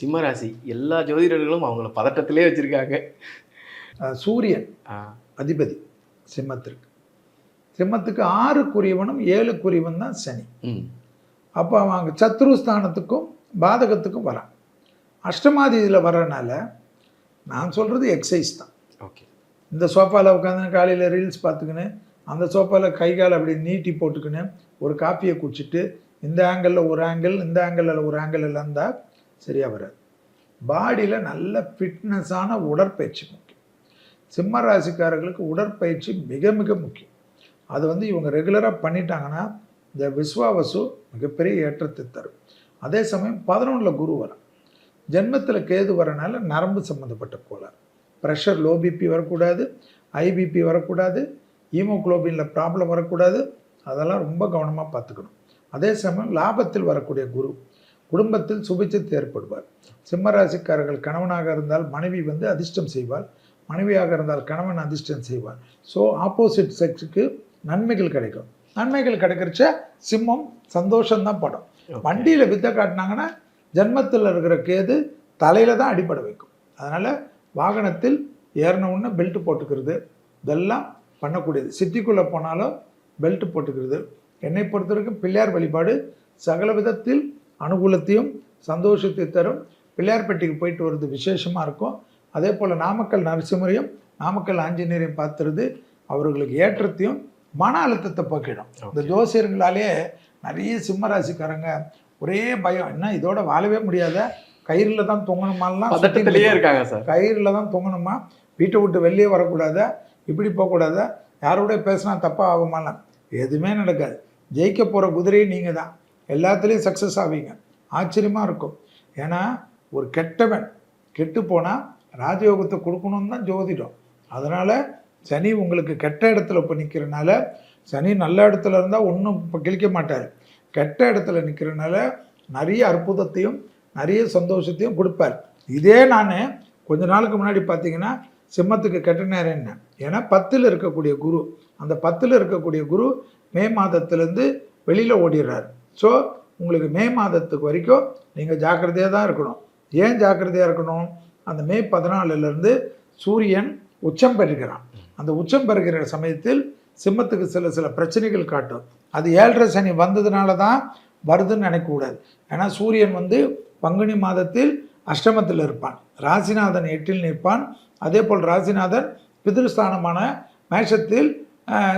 சிம்மராசி எல்லா ஜோதிடர்களும் அவங்கள பதட்டத்திலே வச்சிருக்காங்க. சூரியன் அதிபதி சிம்மத்திற்கு. சிம்மத்துக்கு ஆறுக்குரியவனும் ஏழுக்குரியவன் தான் சனி. அப்போ அவன் அங்கே சத்ருஸ்தானத்துக்கும் பாதகத்துக்கும் வரான். அஷ்டமாதி இதில் வர்றனால நான் சொல்கிறது எக்ஸசைஸ் தான். ஓகே. இந்த சோஃபாவில் உட்காந்து காலையில் ரீல்ஸ் பார்த்துக்கின்னு அந்த சோஃபாவில் கை கால் அப்படி நீட்டி போட்டுக்கின்னு ஒரு காப்பியை குடிச்சிட்டு இந்த ஆங்கிளில் ஒரு ஆங்கிள் இந்த ஆங்கிளில் ஒரு ஆங்கிள் இருந்தால் சரியாக வராது. பாடியில் நல்ல ஃபிட்னஸான உடற்பயிற்சி முக்கியம். சிம்ம ராசிக்காரர்களுக்கு உடற்பயிற்சி மிக மிக முக்கியம். அது வந்து இவங்க ரெகுலராக பண்ணிட்டாங்கன்னா இந்த விஸ்வாவசு மிகப்பெரிய ஏற்றத்தை தரும். அதே சமயம் பதினொன்றில் குரு வரும் ஜென்மத்தில் கேது வரனால நரம்பு சம்மந்தப்பட்ட கோளாறு. ப்ரெஷர் லோ பிபி வரக்கூடாது. ஐபிபி வரக்கூடாது. ஹீமோகுளோபினில் ப்ராப்ளம் வரக்கூடாது. அதெல்லாம் ரொம்ப கவனமாக பார்த்துக்கணும். அதே சமயம் லாபத்தில் வரக்கூடிய குரு குடும்பத்தில் சுபிச்சத்து ஏற்படுவார். சிம்மராசிக்காரர்கள் கணவனாக இருந்தால் மனைவி வந்து அதிர்ஷ்டம் செய்வார் மனைவியாக இருந்தால் கணவன் அதிர்ஷ்டம் செய்வார். ஸோ ஆப்போசிட் செக்ஸுக்கு நன்மைகள் கிடைக்கும். நன்மைகள் கிடைக்கிறச்ச சிம்மம் சந்தோஷம்தான் படும். வண்டியில் வித்தை காட்டினாங்கன்னா ஜென்மத்தில் இருக்கிற கேது தலையில் தான் அடிபட வைக்கும். அதனால் வாகனத்தில் ஏறின உடனே பெல்ட் போட்டுக்கிறது இதெல்லாம் பண்ணக்கூடியது. சிட்டிக்குள்ளே போனாலும் பெல்ட் போட்டுக்கிறது. என்னை பொறுத்த வரைக்கும் பிள்ளையார் வழிபாடு சகல விதத்தில் அனுகூலத்தையும் சந்தோஷத்தை தரும். பிள்ளையார்பட்டிக்கு போயிட்டு வர்றது விசேஷமாக இருக்கும். அதே போல் நாமக்கல் நரசிம்மரையும் நாமக்கல் ஆஞ்சநேயரையும் பார்த்துறது அவர்களுக்கு ஏற்றத்தையும் மன அழுத்தத்தை போக்கிடும். இந்த ஜோசியர்களாலே நிறைய சிம்மராசிக்காரங்க ஒரே பயம் என்ன இதோட வாழவே முடியாத? கயிறில் தான் தொங்கணுமாலாம் இருக்காங்க சார். கயிறில் தான் தொங்கணுமா? வீட்டை விட்டு வெளியே வரக்கூடாதா? இப்படி போகக்கூடாதா? யாரோட பேசினா தப்பாக ஆகுமாலாம் எதுவுமே நடக்காது. ஜெயிக்க போகிற குதிரையே நீங்கள் தான் எல்லாத்துலேயும் சக்ஸஸ் ஆவீங்க. ஆச்சரியமாக இருக்கும். ஏன்னா ஒரு கெட்டவன் கெட்டு போனால் ராஜயோகத்தை கொடுக்கணும்னு தான் ஜோதிடம். அதனால் சனி உங்களுக்கு கெட்ட இடத்துல இப்போ நிற்கிறனால சனி நல்ல இடத்துல இருந்தால் ஒன்றும் இப்போ கிழிக்க மாட்டார். கெட்ட இடத்துல நிற்கிறனால நிறைய அற்புதத்தையும் நிறைய சந்தோஷத்தையும் கொடுப்பார். இதே நான் கொஞ்ச நாளுக்கு முன்னாடி பார்த்தீங்கன்னா சிம்மத்துக்கு கெட்ட நேரம் என்ன? ஏன்னா பத்தில் இருக்கக்கூடிய குரு. அந்த பத்தில் இருக்கக்கூடிய குரு மே மாதத்துலேருந்து வெளியில் ஓடிடுறாரு. ஸோ உங்களுக்கு மே மாதத்துக்கு வரைக்கும் நீங்கள் ஜாக்கிரதையாக தான் இருக்கணும். ஏன் ஜாக்கிரதையாக இருக்கணும்? அந்த மே பதினாலுலேருந்து சூரியன் உச்சம் பெறுகிறான். அந்த உச்சம் பெறுகிற சமயத்தில் சிம்மத்துக்கு சில சில பிரச்சனைகள் காட்டும். அது ஏழரை சனி வந்ததுனால தான் வருதுன்னு நினைக்கக்கூடாது. ஏன்னா சூரியன் வந்து பங்குனி மாதத்தில் அஷ்டமத்தில் இருப்பான். ராசிநாதன் எட்டில் நிற்பான். அதே போல் ராசிநாதன் பிதிருஸ்தானமான மேஷத்தில்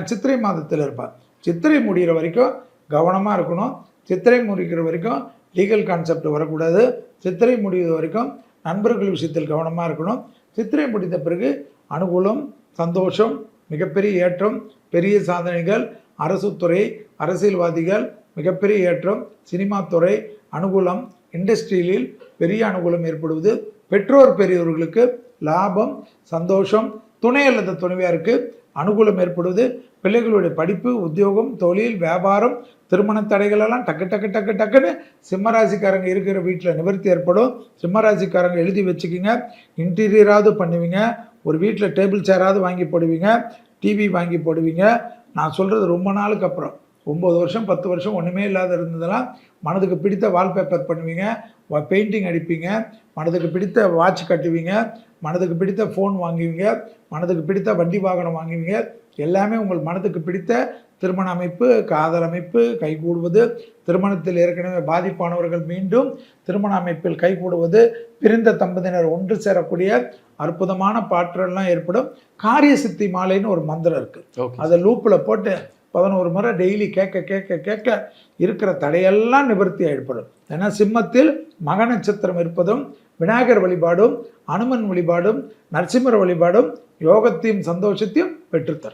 சித்திரை மாதத்தில் இருப்பான். சித்திரை முடிகிற வரைக்கும் கவனமாக இருக்கணும். சித்திரை முடிக்கிற வரைக்கும் லீகல் கான்செப்ட் வரக்கூடாது. சித்திரை முடிகிற வரைக்கும் நண்பர்கள் விஷயத்தில் கவனமாக இருக்கணும். சித்திரை முடித்த பிறகு அனுகூலம் சந்தோஷம் மிகப்பெரிய ஏற்றம் பெரிய சாதனைகள் அரசு துறை அரசியல்வாதிகள் மிகப்பெரிய ஏற்றம் சினிமா துறை அனுகூலம் இண்டஸ்ட்ரியில் பெரிய அனுகூலம் ஏற்படுவது. பெற்றோர் பெரியவர்களுக்கு லாபம் சந்தோஷம் துணை அல்லது துணைவியாருக்கு அனுகூலம் ஏற்படுவது பிள்ளைகளுடைய படிப்பு உத்தியோகம் தொழில் வியாபாரம் திருமண தடைகளெல்லாம் டக்கு டக்கு டக்கு டக்குன்னு சிம்மராசிக்காரங்க இருக்கிற வீட்டில் நிவர்த்தி ஏற்படும். சிம்மராசிக்காரங்க எழுதி வச்சுக்கிங்க. இன்டீரியராவது பண்ணுவீங்க. ஒரு வீட்டில் டேபிள் சேராவது வாங்கி போடுவீங்க. டிவி வாங்கி போடுவீங்க. நான் சொல்கிறது ரொம்ப நாளுக்கு அப்புறம். ஒம்பது வருஷம் பத்து வருஷம் ஒன்றுமே இல்லாத இருந்ததெல்லாம் மனதுக்கு பிடித்த வால்பேப்பர் பண்ணுவீங்க. பெயிண்டிங் அடிப்பீங்க. மனதுக்கு பிடித்த வாட்ச் கட்டுவீங்க. மனதுக்கு பிடித்த ஃபோன் வாங்குவீங்க. மனதுக்கு பிடித்த வண்டி வாகனம் வாங்குவீங்க. எல்லாமே உங்கள் மனதுக்கு பிடித்த திருமண அமைப்பு காதல் அமைப்பு கைகூடுவது திருமணத்தில் ஏற்கனவே பாதிப்பானவர்கள் மீண்டும் திருமண அமைப்பில் கைகூடுவது பிரிந்த தம்பதியினர் ஒன்று சேரக்கூடிய அற்புதமான பாற்றெல்லாம் ஏற்படும். காரிய சித்தி மாலைன்னு ஒரு மந்திரம் இருக்குது அதை லூப்பில் போட்டு பதினோரு முறை டெய்லி கேட்க கேட்க கேட்க இருக்கிற தடையெல்லாம் நிவர்த்தி ஏற்படும் ஏன்னா சிம்மத்தில் மக நட்சத்திரம் இருப்பதும் விநாயகர் வழிபாடும் அனுமன் வழிபாடும் நரசிம்மர் வழிபாடும் யோகத்தையும் சந்தோஷத்தையும் பெற்றுத்தரும்.